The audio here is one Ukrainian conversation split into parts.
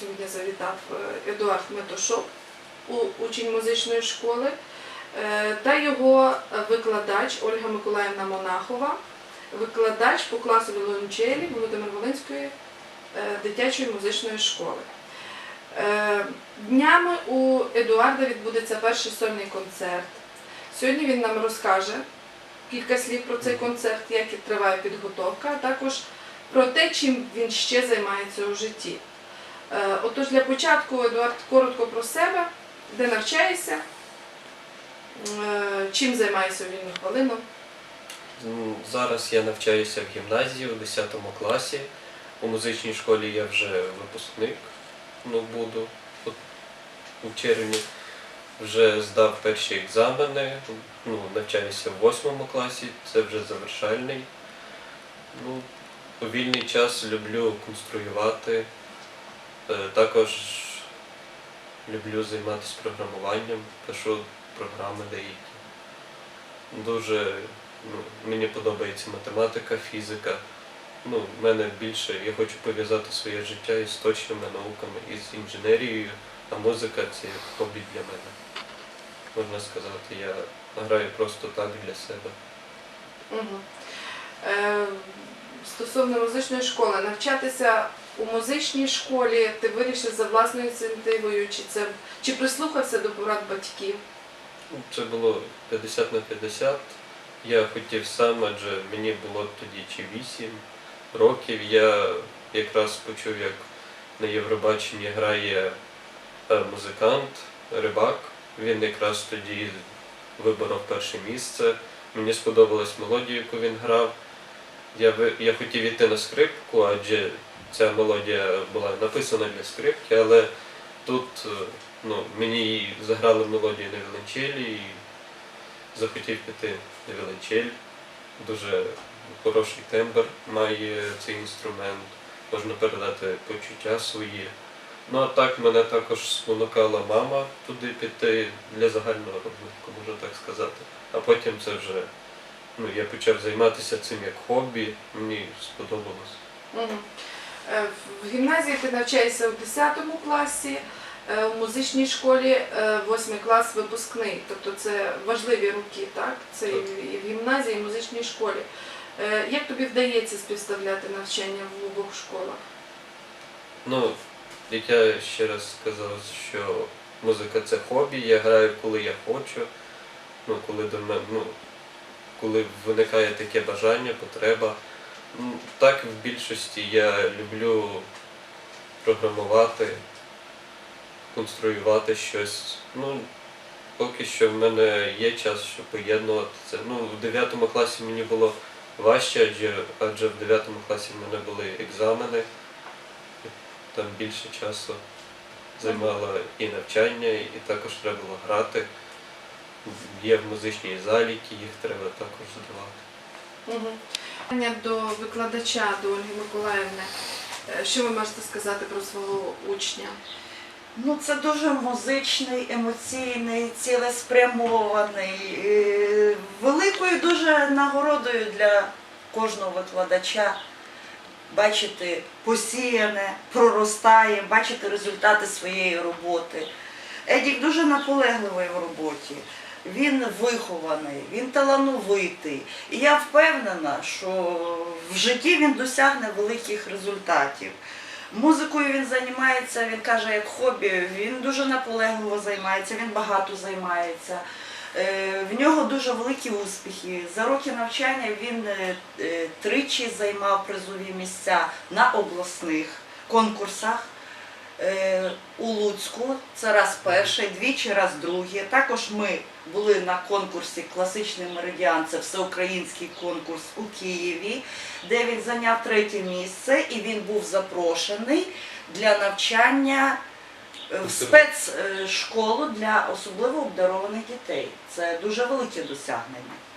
сьогодні завітав е, Едуард Метошов, у- учень музичної школи, е, та його викладач Ольга Миколаївна Монахова, викладач по класу віолончелі Володимир Волинської е, дитячої музичної школи. Днями у Едуарда відбудеться перший сольний концерт. Сьогодні він нам розкаже кілька слів про цей концерт, як і триває підготовка, а також про те, чим він ще займається у житті. Е, Отож, для початку Едуард коротко про себе, де навчаєшся, е, чим займаєшся у вільну хвилину. Зараз я навчаюся в гімназії у 10 класі. У музичній школі я вже випускник ну, буду от, у червні. Вже здав перші екзамени, ну, навчаюся в 8 класі, це вже завершальний. Ну, у вільний час люблю конструювати. Е, Також люблю займатися програмуванням, пишу програми деякі. Дуже ну, мені подобається математика, фізика. Ну, в мене більше я хочу пов'язати своє життя із точними науками, із інженерією, а музика це як хобі для мене. Можна сказати, я граю просто так для себе. Угу. Е, стосовно музичної школи, навчатися у музичній школі ти вирішив за власною ініціативою, чи це чи прислухався до порад батьків? Це було 50 на 50. Я хотів сам, адже мені було тоді чи 8 років. Я якраз почув, як на Євробаченні грає е, музикант, рибак. Він якраз тоді виборов перше місце. Мені сподобалась мелодія, яку він грав. Я, я хотів іти на скрипку, адже ця мелодія була написана для скрипки, але тут е, ну, мені заграли мелодію на віолончелі і захотів піти на віолончель. Дуже хороший тембр має цей інструмент, можна передати почуття свої. Ну а так мене також спонукала мама туди піти для загального розвитку, можна так сказати. А потім це вже ну, я почав займатися цим як хобі, мені сподобалось. Угу. Е, в гімназії ти навчаєшся у 10 класі, е, у музичній школі е, 8 клас випускний. Тобто це важливі роки, так? Це і в- і в гімназії, і в музичній школі. Е, Як тобі вдається співставляти навчання в обох школах? Ну, як я ще раз сказав, що музика це хобі, я граю коли я хочу, ну, коли до мене, ну, коли виникає таке бажання, потреба. Ну, Так в більшості я люблю програмувати, конструювати щось. Ну, поки що в мене є час, щоб поєднувати це. Ну, в 9 класі мені було важче, адже, адже в 9 класі в мене були екзамени там більше часу займало і навчання, і також треба було грати. Є в музичній залі, які їх треба також здавати. Питання до викладача, до Ольги Миколаївни. Е, Що ви можете сказати про свого учня? Ну, це дуже музичний, емоційний, цілеспрямований, е, великою дуже нагородою для кожного викладача бачити посіяне, проростає, бачити результати своєї роботи. Едік дуже наполегливий в роботі. Він вихований, він талановитий. І я впевнена, що в житті він досягне великих результатів. Музикою він займається, він каже, як хобі, він дуже наполегливо займається, він багато займається. Е, В нього дуже великі успіхи. За роки навчання він е, тричі займав призові місця на обласних конкурсах. Е, У Луцьку це раз перший, двічі раз другий. Також ми були на конкурсі Класичний меридіан, це всеукраїнський конкурс у Києві, де він зайняв третє місце і він був запрошений для навчання е, в спецшколу для особливо обдарованих дітей. Це дуже велике досягнення.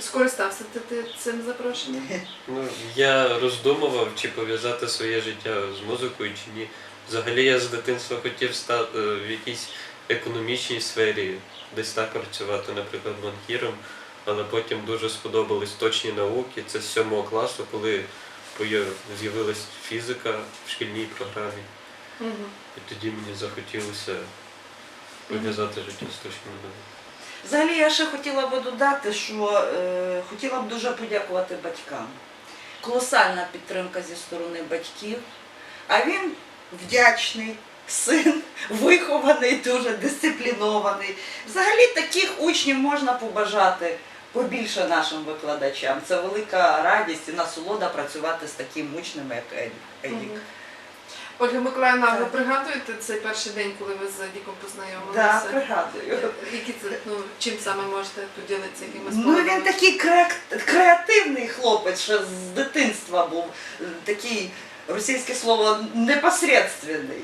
Скористався ти, ти цим запрошенням? Ну, я роздумував, чи пов'язати своє життя з музикою, чи ні. Взагалі я з дитинства хотів стати е, в якійсь економічній сфері, десь так працювати, наприклад, банкіром, але потім дуже сподобались точні науки. Це з сьомого класу, коли з'явилась фізика в шкільній програмі. Мгм. І тоді мені захотілося пов'язати життя з точками над. Взагалі я ще хотіла би додати, що е, хотіла б дуже подякувати батькам. Колосальна підтримка зі сторони батьків. А він вдячний син, вихований, дуже дисциплінований. Взагалі таких учнів можна побажати побільше нашим викладачам. Це велика радість і насолода працювати з таким учнем, як Едік. Ольга Миколаївна, ви пригадуєте цей перший день, коли ви з Діком Да, познайомилися? пригадую. Які це, ну, чим саме можете поділитися, якимись Ну він такий креативний хлопець, ще з дитинства був. е, Такий російське слово непосредственний.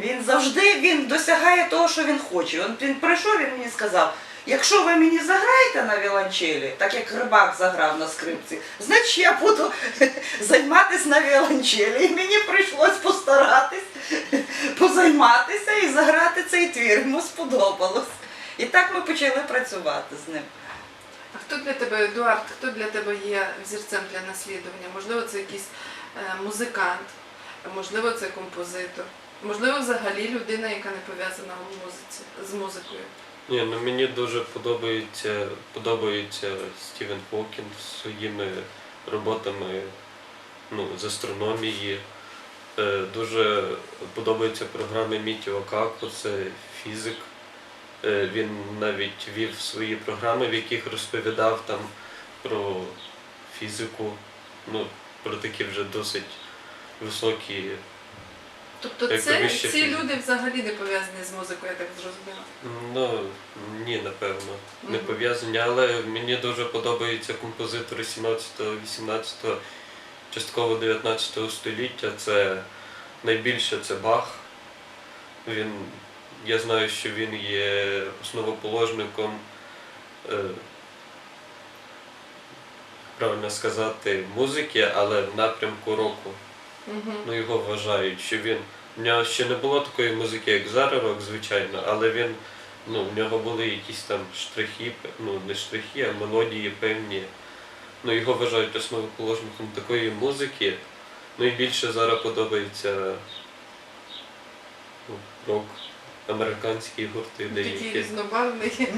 Він завжди він досягає того, що він хоче. Він, він прийшов, він мені сказав. Якщо ви мені заграєте на віолончелі, так як рибак заграв на скрипці, значить я буду займатися на віолончелі. І мені прийшлось постаратись, позайматися і заграти цей твір. Йому сподобалось. І так ми почали працювати з ним. А хто для тебе, Едуард, хто для тебе є взірцем для наслідування? Можливо, це якийсь е, музикант, можливо, це композитор, можливо, взагалі людина, яка не пов'язана у музиці з музикою. Ні, ну мені дуже подобається, подобається Стівен Хокінг своїми роботами ну, з астрономії. Е, Дуже подобаються програми Мітіо Каку, це фізик. Е, Він навіть вів свої програми, в яких розповідав там про фізику, ну, про такі вже досить високі Тобто це, вище ці люди взагалі не пов'язані з музикою, я так зрозуміла. Ну, ні, напевно, не Мгм. пов'язані, але мені дуже подобаються композитори 17, 18, частково 19 століття. Це найбільше це Бах. Він, я знаю, що він є основоположником, е, правильно сказати, музики, але в напрямку року. Угу. Ну, його вважають, що він. В нього ще не було такої музики, як зараз рок, звичайно, але він, ну, в нього були якісь там штрихи, ну не штрихи, а мелодії певні. Ну, його вважають основоположником такої музики. Ну і більше зараз подобається ну, рок, американські гурти Такий деякі. різнобарвний.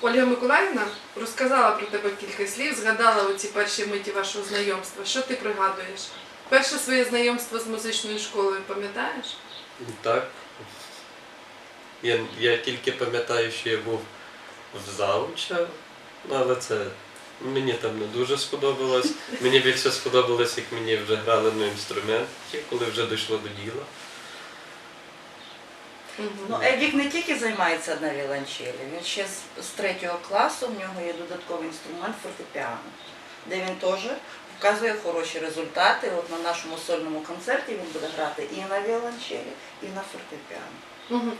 Ольга Миколаївна розказала про тебе кілька слів, згадала оці перші миті вашого знайомства. Що ти пригадуєш? Перше своє знайомство з музичною школою, пам'ятаєш? Так. Я, я тільки пам'ятаю, що я був в зауча, але це мені там не дуже сподобалось. Мені більше сподобалось, як мені вже грали на інструменті, коли вже дійшло до діла. Ну, Едік не тільки займається на віолончелі, він ще з, з третього класу, в нього є додатковий інструмент фортепіано, де він теж показує хороші результати. От на нашому сольному концерті він буде грати і на віолончелі, і на фортепіано.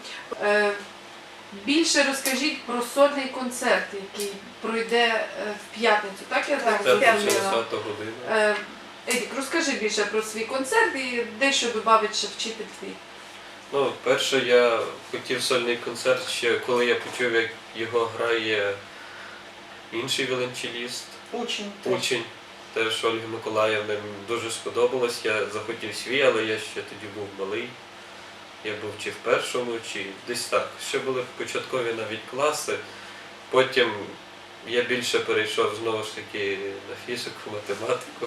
Е, Більше розкажіть про сольний концерт, який пройде е, в п'ятницю, так я так Це зрозуміла? 10 година. Е, Едік, розкажи більше про свій концерт і дещо добавить ще вчитель твій. Ну, перше, я хотів сольний концерт ще коли я почув, як його грає інший віолончеліст. Учень. Учень теж Ольги Миколаївни мені дуже сподобалось. Я захотів свій, але я ще тоді був малий. Я був чи в першому, чи десь так. Ще були початкові навіть класи. Потім я більше перейшов знову ж таки на фізику, математику.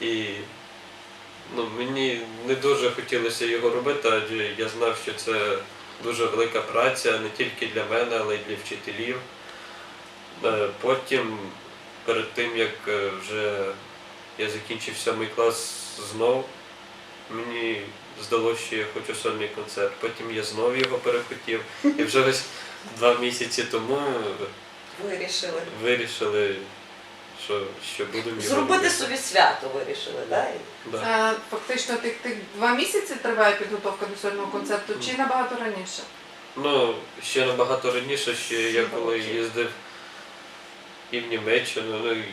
І ну, мені не дуже хотілося його робити, адже я знав, що це дуже велика праця не тільки для мене, але й для вчителів. Е, Потім, перед тим як е, вже я закінчив сьомий клас знов, мені здалося, що я хочу сольний концерт. Потім я знов його перехотів. І вже ось два місяці тому Вирішили. вирішили, що, що будемо його Зробити робити. собі свято вирішили, так? Да. Е, Фактично, тих, тих два місяці триває підготовка до сольного концерту, чи набагато раніше? Ну, ще набагато раніше, ще я коли їздив і в Німеччину, ну і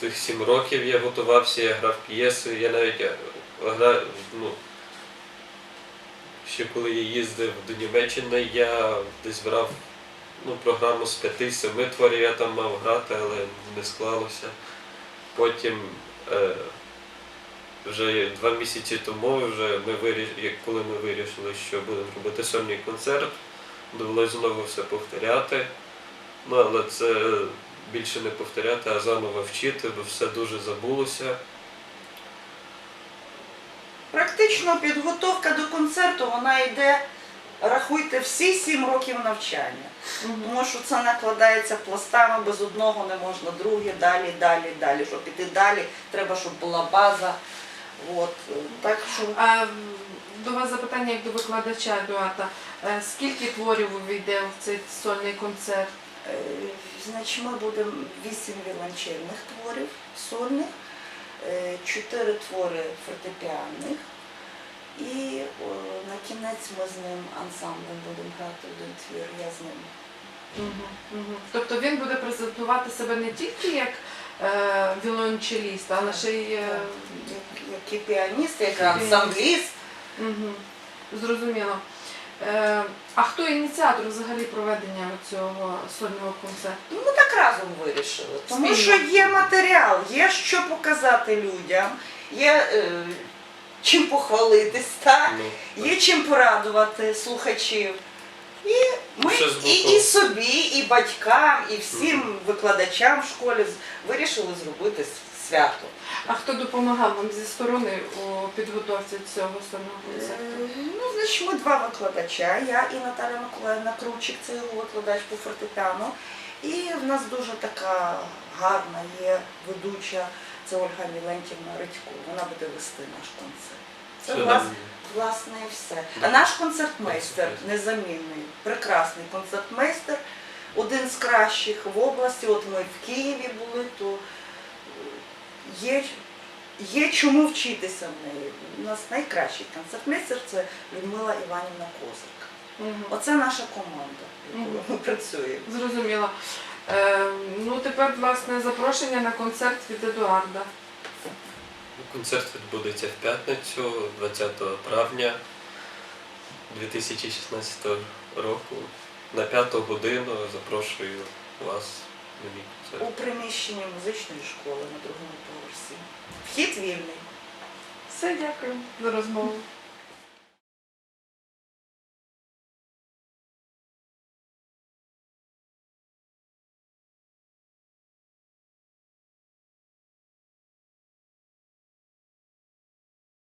тих сім років я готувався, я грав п'єси, я навіть е, грав, ну, ще коли я їздив до Німеччини, я десь брав ну, програму з п'яти-семи творів, я там мав грати, але не склалося. Потім е, вже два місяці тому, вже ми виріш... коли ми вирішили, що будемо робити сольний концерт, довелося знову все повторяти. Ну, але це більше не повторяти, а заново вчити, бо все дуже забулося. Практично підготовка до концерту вона йде, рахуйте, всі сім років навчання. Тому що це накладається пластами, без одного не можна, друге, далі, далі, далі. Щоб піти далі, треба, щоб була база. От. Так що А до вас запитання як до викладача Едуарда. Е, Скільки творів увійде в цей сольний концерт? Е, Значить, ми будемо вісім віолончельних творів сольних, е, чотири твори фортепіаних. І о, на кінець ми з ним ансамблем будемо грати один твір, я з ним. Мгм, мгм. Тобто він буде презентувати себе не тільки як е, віолончеліст, але ще й. Е, Як, як і піаніст, як ансамбліст. мгм. Зрозуміло. Е, а хто ініціатор взагалі проведення цього сольного концерту? Ну, Ми так разом вирішили. Тому Спільно. що є матеріал, є що показати людям, є е, чим похвалитись, так? Ну, є чим порадувати слухачів. І ми і, і собі, і батькам, і всім викладачам в школі з- вирішили зробити свято. А хто допомагав вам зі сторони у підготовці цього концерту? Е, Ну, значить, ми два викладача. Я і Наталя Миколаївна Кручик, це його викладач по фортепіано. І в нас дуже така гарна є ведуча, це Ольга Мілентівна Редько. Вона буде вести наш концерт. Це влас- власне і все. А наш концертмейстер незамінний, прекрасний концертмейстер, один з кращих в області. От ми в Києві були, то е, є, є чому вчитися в неї. У нас найкращий концертмейстер це Людмила Іванівна Козик. Мгм. Оце наша команда, якою Мгм. ми працюємо. Зрозуміло. Е, ну тепер власне запрошення на концерт від Едуарда. Концерт відбудеться в п'ятницю, 20 травня 2016 року. На п'яту годину запрошую вас на мій концерт. У приміщенні музичної школи на другому поверсі. Вхід вільний. Все, дякую за розмову.